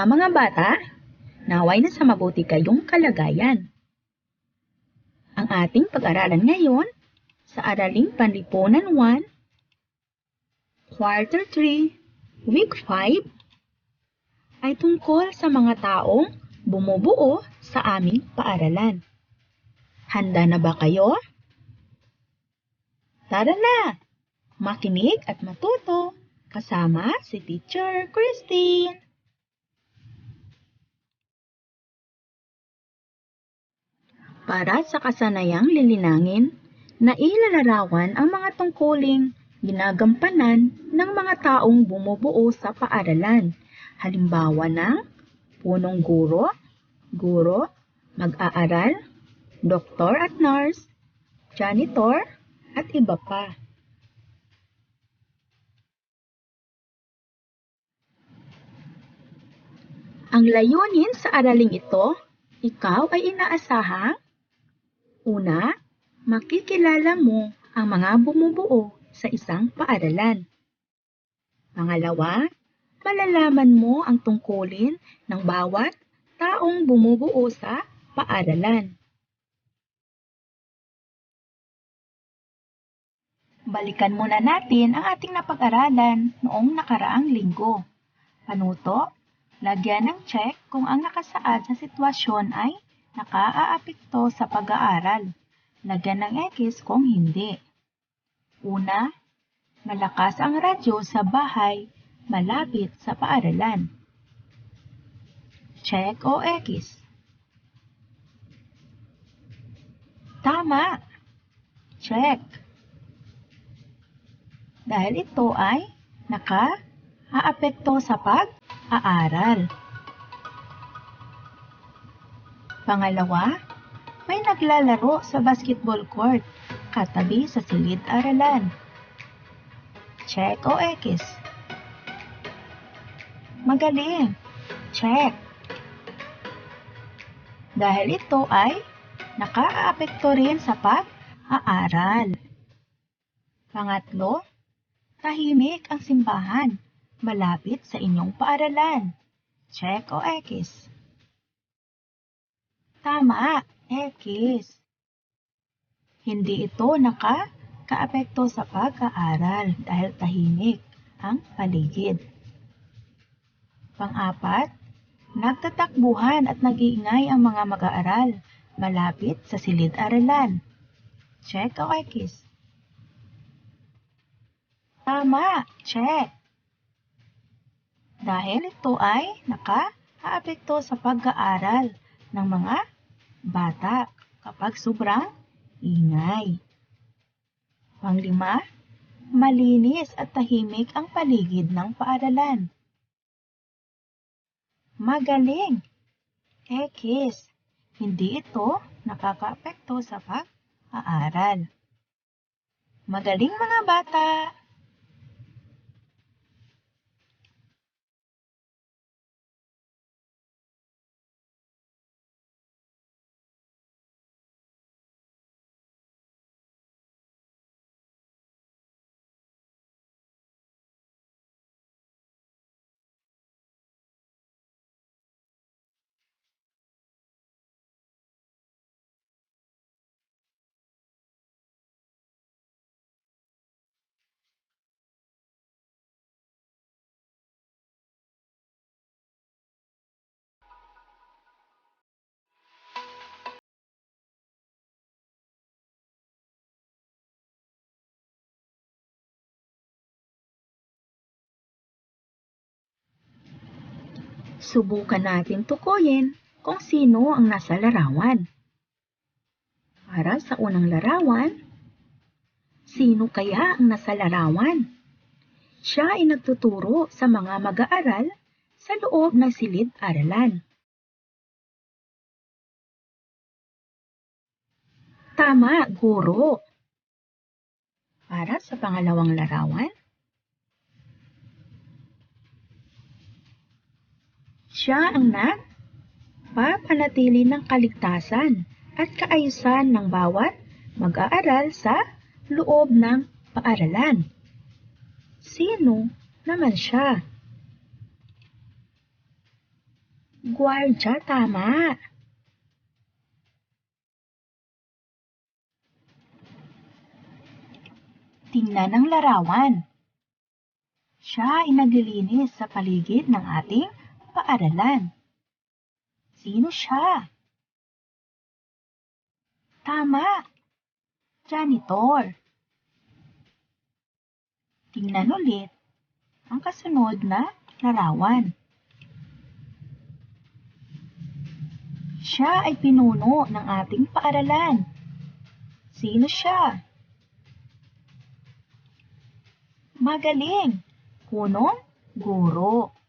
Mga bata? Naway na sa mabuti kayong kalagayan. Ang ating pag-aralan ngayon sa Araling Panlipunan 1, Quarter 3, Week 5, ay tungkol sa mga taong bumubuo sa aming paaralan. Handa na ba kayo? Tara na! Makinig at matuto kasama si Teacher Christine. Para sa kasanayang lilinangin, nailalarawan ang mga tungkuling ginagampanan ng mga taong bumubuo sa paaralan. Halimbawa ng punong guro, guro, mag-aaral, doktor at nurse, janitor, at iba pa. Ang layunin sa araling ito, ikaw ay inaasahang Una, makikilala mo ang mga bumubuo sa isang paaralan. Pangalawa, malalaman mo ang tungkulin ng bawat taong bumubuo sa paaralan. Balikan muna natin ang ating napag-aralan noong nakaraang linggo. Panuto, lagyan ng check kung ang nakasaad sa sitwasyon ay nakaaapekto sa pag-aaral. Lagyan ng X kung hindi. Una, malakas ang radyo sa bahay malapit sa paaralan. Check o X. Tama. Check. Dahil ito ay naka-aapekto sa pag-aaral. Pangalawa, may naglalaro sa basketball court katabi sa silid-aralan. Check o X. Magaling. Check. Dahil ito ay nakaaapekto rin sa pag-aaral. Pangatlo, tahimik ang simbahan malapit sa inyong paaralan. Check o X. Tama, X. Hindi ito naka-kaapekto sa pag-aaral dahil tahimik ang paligid. Pang-apat, nagtatakbuhan at nag-iingay ang mga mag-aaral malapit sa silid-aralan. Check o X. Tama, check. Dahil ito ay naka-aapekto sa pag-aaral ng mga bata kapag sobrang ingay. Panglima, malinis at tahimik ang paligid ng paaralan. Magaling! X, hindi ito nakakaapekto sa pag-aaral. Magaling mga bata! Subukan natin tukuyin kung sino ang nasa larawan. Para sa unang larawan, sino kaya ang nasa larawan? Siya ay nagtuturo sa mga mag-aaral sa loob ng silid-aralan. Tama, guro. Para sa pangalawang larawan, Siya ang nagpapanatili ng kaligtasan at kaayusan ng bawat mag-aaral sa loob ng paaralan. Sino naman siya? Gwardya, tama. Tingnan ang larawan. Siya ay naglilinis sa paligid ng ating paaralan. Sino siya? Tama. Janitor. Tingnan ulit ang kasunod na larawan. Siya ay pinuno ng ating paaralan. Sino siya? Magaling! Punong guro.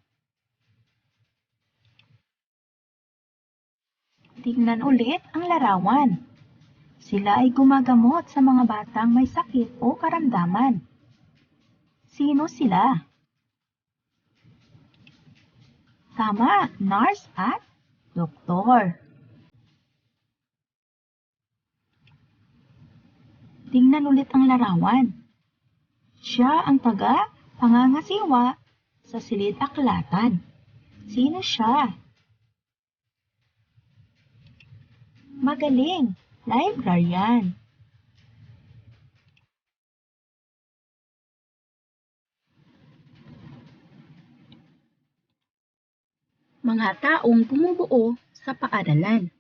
Tingnan ulit ang larawan. Sila ay gumagamot sa mga batang may sakit o karamdaman. Sino sila? Tama, nurse at doktor. Tingnan ulit ang larawan. Siya ang taga pangangasiwa sa silid aklatan. Sino siya? Magaling, librarian. Mga taong bumubuo sa paaralan.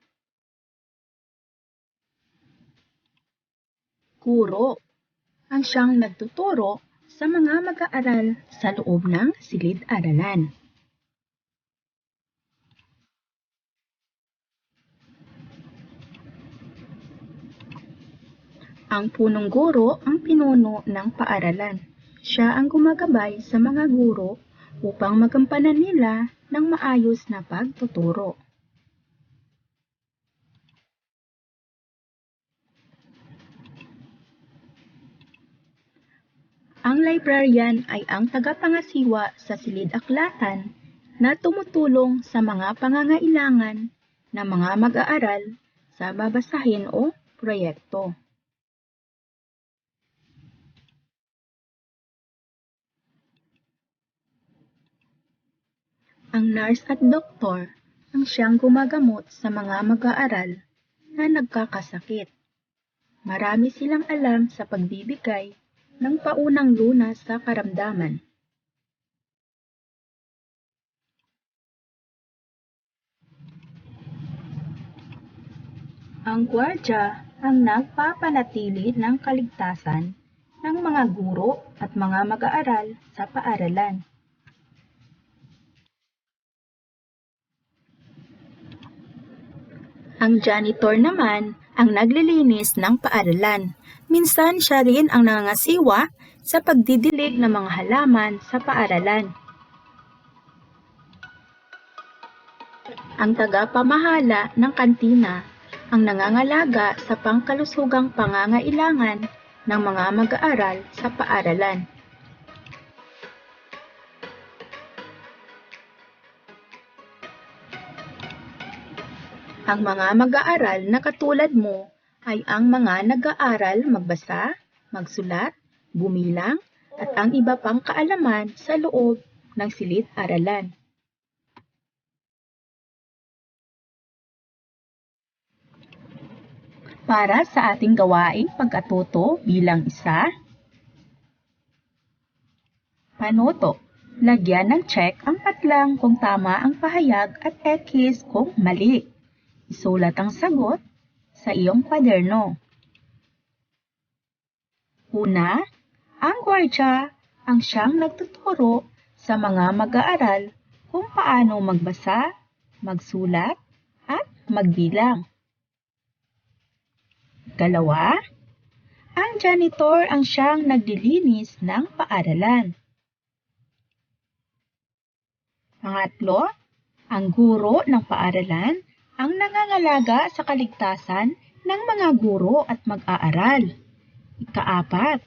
Guro ang siyang nagtuturo sa mga mag-aaral sa loob ng silid-aralan. Ang punong guro ang pinuno ng paaralan. Siya ang gumagabay sa mga guro upang magampanan nila ng maayos na pagtuturo. Ang librarian ay ang tagapangasiwa sa silid-aklatan na tumutulong sa mga pangangailangan ng mga mag-aaral sa babasahin o proyekto. Ang nurse at doktor ang siyang gumagamot sa mga mag-aaral na nagkakasakit. Marami silang alam sa pagbibigay ng paunang lunas sa karamdaman. Ang gwardya ang nagpapanatili ng kaligtasan ng mga guro at mga mag-aaral sa paaralan. Ang janitor naman ang naglilinis ng paaralan. Minsan siya rin ang nangangasiwa sa pagdidilig ng mga halaman sa paaralan. Ang tagapamahala ng kantina ang nangangalaga sa pangkalusugang pangangailangan ng mga mag-aaral sa paaralan. Ang mga mag-aaral na katulad mo ay ang mga nag-aaral magbasa, magsulat, bumilang, at ang iba pang kaalaman sa loob ng silid-aralan. Para sa ating gawaing pagkatuto bilang isa, Panuto. Lagyan ng check ang patlang kung tama ang pahayag at X kung mali. Isulat ang sagot sa iyong kwaderno. Una, ang gwardya ang siyang nagtuturo sa mga mag-aaral kung paano magbasa, magsulat, at magbilang. Dalawa, ang janitor ang siyang naglilinis ng paaralan. Pangatlo, ang guro ng paaralan ang nangangalaga sa kaligtasan ng mga guro at mag-aaral. Ikaapat,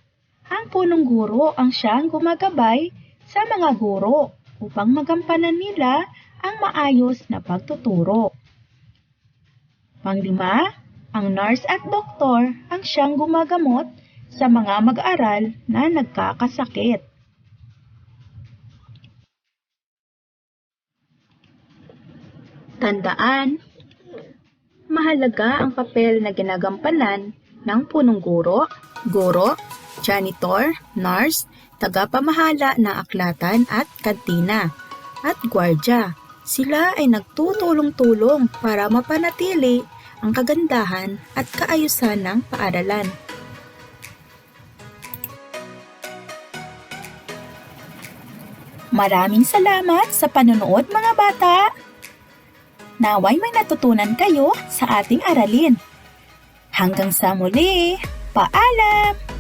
ang punong guro ang siyang gumagabay sa mga guro upang magampanan nila ang maayos na pagtuturo. Panglima, ang nurse at doktor ang siyang gumagamot sa mga mag-aaral na nagkakasakit. Tandaan, mahalaga ang papel na ginagampanan ng punong guro, guro, janitor, nurse, tagapamahala ng aklatan at kantina, at gwardya. Sila ay nagtutulong-tulong para mapanatili ang kagandahan at kaayusan ng paaralan. Maraming salamat sa panonood mga bata! Naway may natutunan kayo sa ating aralin. Hanggang sa muli, paalam!